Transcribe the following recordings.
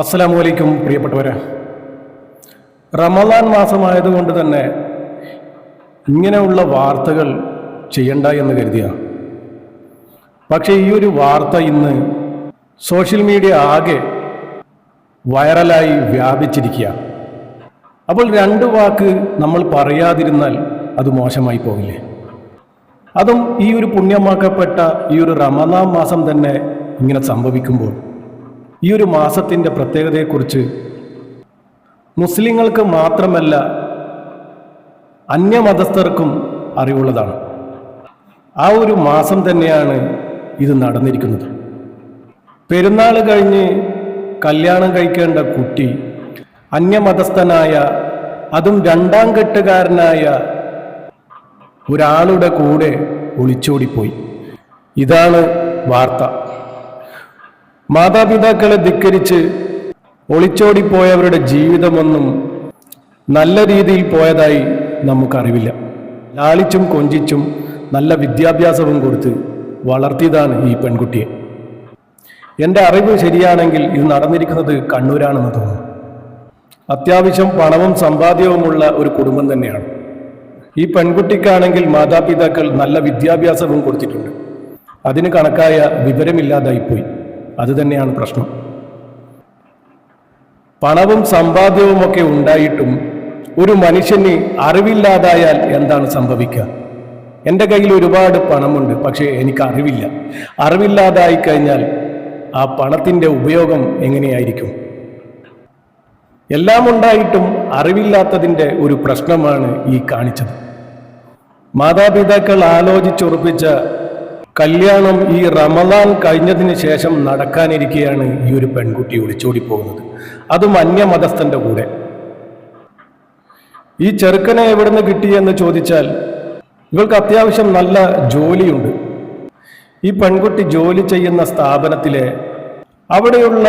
അസ്സലാമു അലൈക്കും പ്രിയപ്പെട്ടവരെ. റമദാൻ മാസമായതുകൊണ്ട് തന്നെ ഇങ്ങനെയുള്ള വാർത്തകൾ ചെയ്യണ്ട എന്ന് കരുതിയ. പക്ഷേ ഈ ഒരു വാർത്ത ഇന്ന് സോഷ്യൽ മീഡിയ ആകെ വൈറലായി വ്യാപിച്ചിരിക്കുക. അപ്പോൾ രണ്ട് വാക്ക് നമ്മൾ പറയാതിരുന്നാൽ അത് മോശമായി പോകില്ലേ? അതും ഈ ഒരു പുണ്യമാക്കപ്പെട്ട ഈ ഒരു റമദാൻ മാസം തന്നെ ഇങ്ങനെ സംഭവിക്കുമ്പോൾ ഈ ഒരു മാസത്തിന്റെ പ്രത്യേകതയെക്കുറിച്ച് മുസ്ലിങ്ങൾക്ക് മാത്രമല്ല അന്യമതസ്ഥർക്കും അറിവുള്ളതാണ്. ആ ഒരു മാസം തന്നെയാണ് ഇത് നടന്നിരിക്കുന്നത്. പെരുന്നാൾ കഴിഞ്ഞ് കല്യാണം കഴിക്കേണ്ട കുട്ടി അന്യമതസ്ഥനായ അതും രണ്ടാം കെട്ടുകാരനായ ഒരാളുടെ കൂടെ ഒളിച്ചോടിപ്പോയി. ഇതാണ് വാർത്ത. മാതാപിതാക്കളെ ധിക്കരിച്ച് ഒളിച്ചോടിപ്പോയവരുടെ ജീവിതമൊന്നും നല്ല രീതിയിൽ പോയതായി നമുക്കറിവില്ല. ലാളിച്ചും കൊഞ്ചിച്ചും നല്ല വിദ്യാഭ്യാസവും കൊടുത്ത് വളർത്തിയതാണ് ഈ പെൺകുട്ടിയെ. എന്റെ അറിവ് ശരിയാണെങ്കിൽ ഇത് നടന്നിരിക്കുന്നത് കണ്ണൂരാണെന്ന് തോന്നുന്നു. അത്യാവശ്യം പണവും സമ്പാദ്യവുമുള്ള ഒരു കുടുംബം തന്നെയാണ്. ഈ പെൺകുട്ടിക്കാണെങ്കിൽ മാതാപിതാക്കൾ നല്ല വിദ്യാഭ്യാസവും കൊടുത്തിട്ടുണ്ട്. അതിന് കണക്കായ വിവരമില്ലാതായിപ്പോയി. അത് തന്നെയാണ് പ്രശ്നം. പണവും സമ്പാദ്യവും ഒക്കെ ഉണ്ടായിട്ടും ഒരു മനുഷ്യന് അറിവില്ലാതായാൽ എന്താണ് സംഭവിക്കുക? എന്റെ കയ്യിൽ ഒരുപാട് പണമുണ്ട് പക്ഷേ എനിക്ക് അറിവില്ല. അറിവില്ലാതായി കഴിഞ്ഞാൽ ആ പണത്തിന്റെ ഉപയോഗം എങ്ങനെയായിരിക്കും? എല്ലാം ഉണ്ടായിട്ടും അറിവില്ലാത്തതിന്റെ ഒരു പ്രശ്നമാണ് ഈ കാണിച്ചത്. മാതാപിതാക്കൾ ആലോചിച്ചുറപ്പിച്ച കല്യാണം ഈ റമദാൻ കഴിഞ്ഞതിന് ശേഷം നടക്കാനിരിക്കെയാണ് ഈ ഒരു പെൺകുട്ടി ഒളിച്ചോടി പോകുന്നത് അതും അന്യമതസ്ഥന്റെ കൂടെ. ഈ ചെറുക്കനെ എവിടുന്ന് കിട്ടിയെന്ന് ചോദിച്ചാൽ ഇവൾക്ക് അത്യാവശ്യം നല്ല ജോലിയുണ്ട്. ഈ പെൺകുട്ടി ജോലി ചെയ്യുന്ന സ്ഥാപനത്തിലെ അവിടെയുള്ള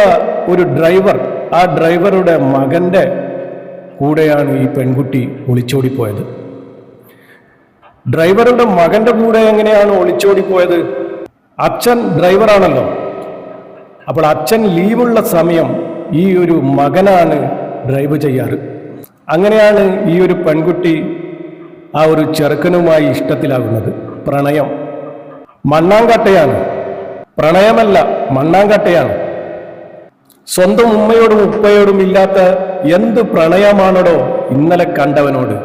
ഒരു ഡ്രൈവർ ആ ഡ്രൈവറുടെ മകന്റെ കൂടെയാണ് ഈ പെൺകുട്ടി ഒളിച്ചോടിപ്പോയത്. ഡ്രൈവറുടെ മകന്റെ കൂടെ എങ്ങനെയാണ് ഒളിച്ചോടി ഒളിച്ചോടിപ്പോയത് അച്ഛൻ ഡ്രൈവറാണല്ലോ. അപ്പോൾ അച്ഛൻ ലീവുള്ള സമയം ഈ ഒരു മകനാണ് ഡ്രൈവ് ചെയ്യാറ്. അങ്ങനെയാണ് ഈ ഒരു പെൺകുട്ടി ആ ഒരു ചെറുക്കനുമായി ഇഷ്ടത്തിലാകുന്നത്. പ്രണയം. മണ്ണാങ്കട്ടയാണ്. പ്രണയമല്ല മണ്ണാങ്കട്ടയാണ്. സ്വന്തം ഉമ്മയോടും ഉപ്പയോടും ഇല്ലാത്ത എന്ത് പ്രണയമാണോടോ ഇന്നലെ കണ്ടവനോട്?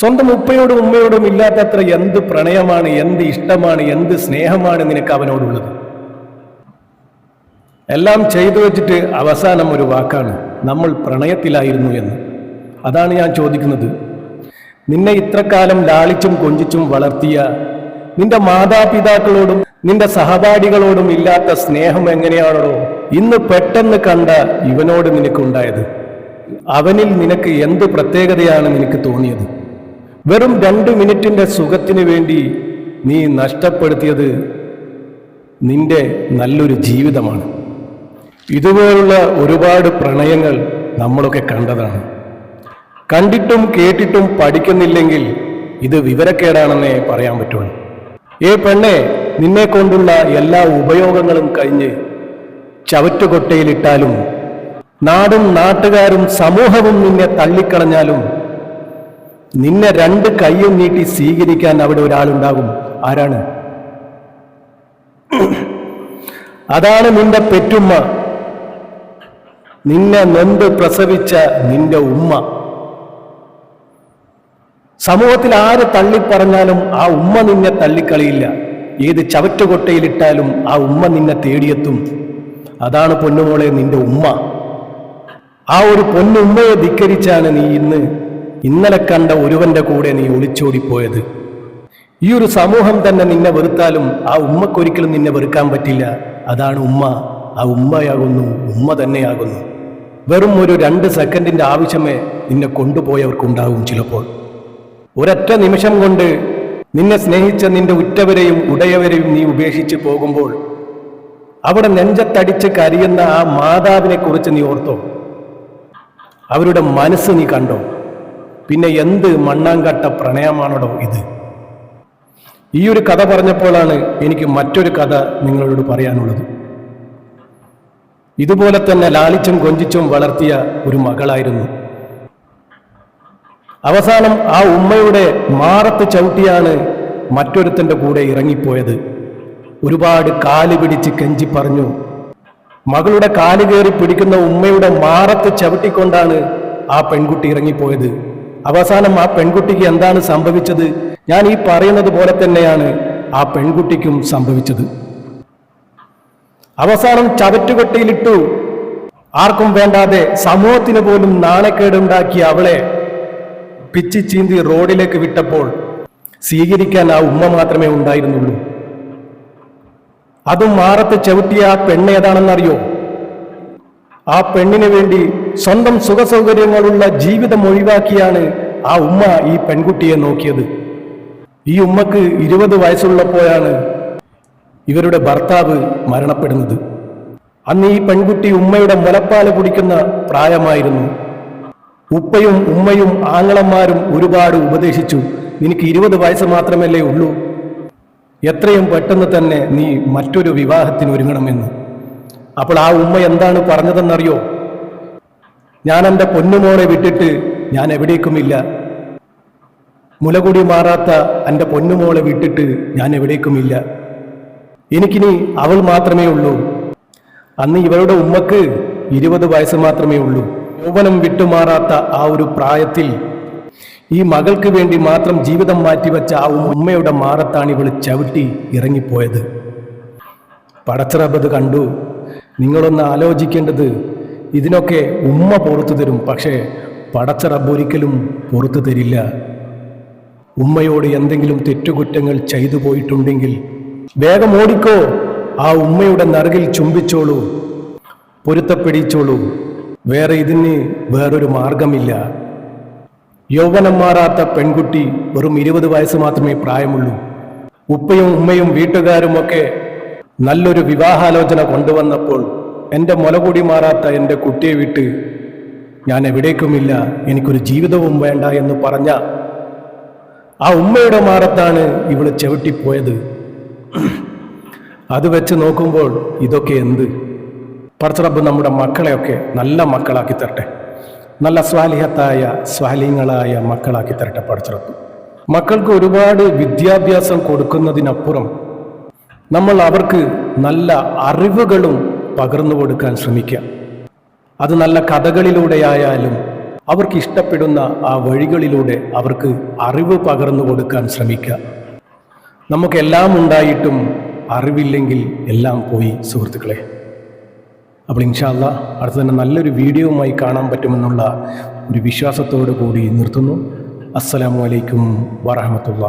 സ്വന്തം ഉപ്പയോടും ഉമ്മയോടും ഇല്ലാത്തത്ര എന്ത് പ്രണയമാണ് എന്ത് ഇഷ്ടമാണ് എന്ത് സ്നേഹമാണ് നിനക്ക് അവനോടുള്ളത്? എല്ലാം ചെയ്തു വെച്ചിട്ട് അവസാനം ഒരു വാക്കാണ് നമ്മൾ പ്രണയത്തിലായിരുന്നു എന്ന്. അതാണ് ഞാൻ ചോദിക്കുന്നത്. നിന്നെ ഇത്രക്കാലം ലാളിച്ചും കൊഞ്ചിച്ചും വളർത്തിയ നിന്റെ മാതാപിതാക്കളോടും നിന്റെ സഹപാഠികളോടും ഇല്ലാത്ത സ്നേഹം എങ്ങനെയാണോ ഇന്ന് പെട്ടെന്ന് കണ്ട ഇവനോട് നിനക്കുണ്ടായത്? അവനിൽ നിനക്ക് എന്ത് പ്രത്യേകതയാണ് നിനക്ക് തോന്നിയത്? വെറും രണ്ട് മിനിറ്റിന്റെ സുഖത്തിന് വേണ്ടി നീ നഷ്ടപ്പെടുത്തിയത് നിന്റെ നല്ലൊരു ജീവിതമാണ്. ഇതുപോലുള്ള ഒരുപാട് പ്രണയങ്ങൾ നമ്മളൊക്കെ കണ്ടതാണ്. കണ്ടിട്ടും കേട്ടിട്ടും പഠിക്കുന്നില്ലെങ്കിൽ ഇത് വിവരക്കേടാണെന്നേ പറയാൻ പറ്റുള്ളൂ. ഏ പെണ്ണെ നിന്നെ കൊണ്ടുള്ള എല്ലാ ഉപയോഗങ്ങളും കഴിഞ്ഞ് ചവറ്റുകൊട്ടയിലിട്ടാലും നാടും നാട്ടുകാരും സമൂഹവും നിന്നെ തള്ളിക്കളഞ്ഞാലും നിന്നെ രണ്ട് കൈയും നീട്ടി സ്വീകരിക്കാൻ അവിടെ ഒരാളുണ്ടാകും. ആരാണ്? അതാണ് നിന്റെ പെറ്റുമ്മ. നിന്നെ നൊന്ത് പ്രസവിച്ച നിന്റെ ഉമ്മ. സമൂഹത്തിൽ ആര് തള്ളിപ്പറഞ്ഞാലും ആ ഉമ്മ നിന്നെ തള്ളിക്കളിയില്ല. ഏത് ചവറ്റുകൊട്ടയിലിട്ടാലും ആ ഉമ്മ നിന്നെ തേടിയെത്തും. അതാണ് പൊന്നുമോളെ നിന്റെ ഉമ്മ. ആ ഒരു പൊന്നുമ്മയെ ധിക്കരിച്ചാണ് നീ ഇന്ന് ഇന്നലെ കണ്ട ഒരുവന്റെ കൂടെ നീ ഒളിച്ചോടിപ്പോയത്. ഈ ഒരു സമൂഹം തന്നെ നിന്നെ വെറുത്താലും ആ ഉമ്മക്കൊരിക്കലും നിന്നെ വെറുക്കാൻ പറ്റില്ല. അതാണ് ഉമ്മ. ആ ഉമ്മയാകുന്നു ഉമ്മ തന്നെയാകുന്നു. വെറും ഒരു രണ്ട് സെക്കൻഡിന്റെ ആവശ്യമേ നിന്നെ കൊണ്ടുപോയവർക്കുണ്ടാകും ചിലപ്പോൾ. ഒരൊറ്റ നിമിഷം കൊണ്ട് നിന്നെ സ്നേഹിച്ച നിന്റെ ഉറ്റവരെയും ഉടയവരെയും നീ ഉപേക്ഷിച്ച് പോകുമ്പോൾ അവിടെ നെഞ്ചത്തടിച്ച് കരിയുന്ന ആ മാതാവിനെ കുറിച്ച് നീ ഓർത്തോ? അവരുടെ മനസ്സ് നീ കണ്ടോ? പിന്നെ എന്ത് മണ്ണാങ്കട്ട പ്രണയമാണോ ഇത്? ഈ ഒരു കഥ പറഞ്ഞപ്പോഴാണ് എനിക്ക് മറ്റൊരു കഥ നിങ്ങളോട് പറയാനുള്ളത്. ഇതുപോലെ തന്നെ ലാളിച്ചും കൊഞ്ചിച്ചും വളർത്തിയ ഒരു മകളായിരുന്നു. അവസാനം ആ ഉമ്മയുടെ മാറത്ത് ചവിട്ടിയാണ് മറ്റൊരുത്തന്റെ കൂടെ ഇറങ്ങിപ്പോയത്. ഒരുപാട് കാൽ പിടിച്ച് കെഞ്ചി പറഞ്ഞു മകളുടെ കാൽ കയറി പിടിക്കുന്ന ഉമ്മയുടെ മാറത്ത് ചവിട്ടിക്കൊണ്ടാണ് ആ പെൺകുട്ടി ഇറങ്ങിപ്പോയത്. അവസാനം ആ പെൺകുട്ടിക്ക് എന്താണ് സംഭവിച്ചത്? ഞാൻ ഈ പറയുന്നത് പോലെ തന്നെയാണ് ആ പെൺകുട്ടിക്കും സംഭവിച്ചത്. അവസാനം ചവറ്റുകൊട്ടിയിലിട്ടു ആർക്കും വേണ്ടാതെ സമൂഹത്തിന് പോലും നാണക്കേടുണ്ടാക്കിയ അവളെ പിച്ചി ചീന്തി റോഡിലേക്ക് വിട്ടപ്പോൾ സ്വീകരിക്കാൻ ആ ഉമ്മ മാത്രമേ ഉണ്ടായിരുന്നുള്ളൂ. അതും മാറത്ത് ചവിട്ടിയ ആ പെണ്ണ് ഏതാണെന്നറിയോ? ആ പെണ്ണിന് വേണ്ടി സ്വന്തം സുഖസൗകര്യങ്ങളുള്ള ജീവിതം ഒഴിവാക്കിയാണ് ആ ഉമ്മ ഈ പെൺകുട്ടിയെ നോക്കിയത്. ഈ ഉമ്മക്ക് ഇരുപത് വയസ്സുള്ളപ്പോഴാണ് ഇവരുടെ ഭർത്താവ് മരണപ്പെടുന്നത്. അന്ന് ഈ പെൺകുട്ടി ഉമ്മയുടെ മുലപ്പാൽ കുടിക്കുന്ന പ്രായമായിരുന്നു. ഉപ്പയും ഉമ്മയും ആങ്ങളന്മാരും ഒരുപാട് ഉപദേശിച്ചു. നിനക്ക് ഇരുപത് വയസ്സ് മാത്രമല്ലേ ഉള്ളൂ. എത്രയും പെട്ടെന്ന് തന്നെ നീ മറ്റൊരു വിവാഹത്തിന് ഒരുങ്ങണമെന്ന്. അപ്പോൾ ആ ഉമ്മ എന്താണ് പറഞ്ഞതെന്നറിയോ? ഞാൻ എന്റെ പൊന്നുമോളെ വിട്ടിട്ട് ഞാൻ എവിടേക്കുമില്ല. മുലകുടി മാറാത്ത എന്റെ പൊന്നുമോളെ വിട്ടിട്ട് ഞാൻ എവിടേക്കുമില്ല. എനിക്കിനി അവൾ മാത്രമേ ഉള്ളൂ. അന്ന് ഇവളുടെ ഉമ്മക്ക് ഇരുപത് വയസ്സ് മാത്രമേ ഉള്ളൂ. യൗവനം വിട്ടുമാറാത്ത ആ ഒരു പ്രായത്തിൽ ഈ മകൾക്ക് വേണ്ടി മാത്രം ജീവിതം മാറ്റിവെച്ച ആ ഉമ്മയുടെ മാറത്താണ് ഇവൾ ചവിട്ടി ഇറങ്ങിപ്പോയത്. പടച്ചറബത് കണ്ടു. നിങ്ങളൊന്ന് ആലോചിക്കേണ്ടത് ഇതിനൊക്കെ ഉമ്മ പുറത്തു തരും പക്ഷേ പടച്ച റബ്ബൊരിക്കലും പുറത്തു തരില്ല. ഉമ്മയോട് എന്തെങ്കിലും തെറ്റുകുറ്റങ്ങൾ ചെയ്തു പോയിട്ടുണ്ടെങ്കിൽ വേഗം ഓടിക്കോ ആ ഉമ്മയുടെ നറുകിൽ ചുംബിച്ചോളൂ പൊരുത്തപ്പെടിച്ചോളൂ. വേറെ ഇതിന് വേറൊരു മാർഗമില്ല യൗവനം മാറാത്ത പെൺകുട്ടി വെറും ഇരുപത് വയസ്സ് മാത്രമേ പ്രായമുള്ളൂ. ഉപ്പയും ഉമ്മയും വീട്ടുകാരുമൊക്കെ നല്ലൊരു വിവാഹാലോചന കൊണ്ടുവന്നപ്പോൾ എന്റെ മുലകൂടി മാറാത്ത എന്റെ കുട്ടിയെ വിട്ട് ഞാൻ എവിടേക്കുമില്ല എനിക്കൊരു ജീവിതവും വേണ്ട എന്ന് പറഞ്ഞ ആ ഉമ്മയുടെ മാറത്താണ് ഇവൾ ചവിട്ടിപ്പോയത്. അത് വെച്ച് നോക്കുമ്പോൾ ഇതൊക്കെ എന്ത്? പറച്ചറബ് നമ്മുടെ മക്കളെയൊക്കെ നല്ല മക്കളാക്കി തരട്ടെ. നല്ല സ്വാലിഹത്തായ സ്വാലിഹങ്ങളായ മക്കളാക്കി തരട്ടെ പറച്ചറബ് മക്കൾക്ക് ഒരുപാട് വിദ്യാഭ്യാസം കൊടുക്കുന്നതിനപ്പുറം നമ്മൾ അവർക്ക് നല്ല അറിവുകളും പകർന്നു കൊടുക്കാൻ ശ്രമിക്കുക അത് നല്ല കഥകളിലൂടെയായാലും അവർക്ക് ഇഷ്ടപ്പെടുന്ന ആ വഴികളിലൂടെ അവർക്ക് അറിവ് പകർന്നു കൊടുക്കാൻ ശ്രമിക്കുക നമുക്കെല്ലാം ഉണ്ടായിട്ടും അറിവില്ലെങ്കിൽ എല്ലാം പോയി സുഹൃത്തുക്കളെ. അപ്പോൾ ഇൻഷാല്ല അടുത്ത തന്നെ നല്ലൊരു വീഡിയോവുമായി കാണാൻ പറ്റുമെന്നുള്ള ഒരു വിശ്വാസത്തോടു കൂടി നിർത്തുന്നു. അസ്സലാമു അലൈക്കും വറഹമത്തുള്ള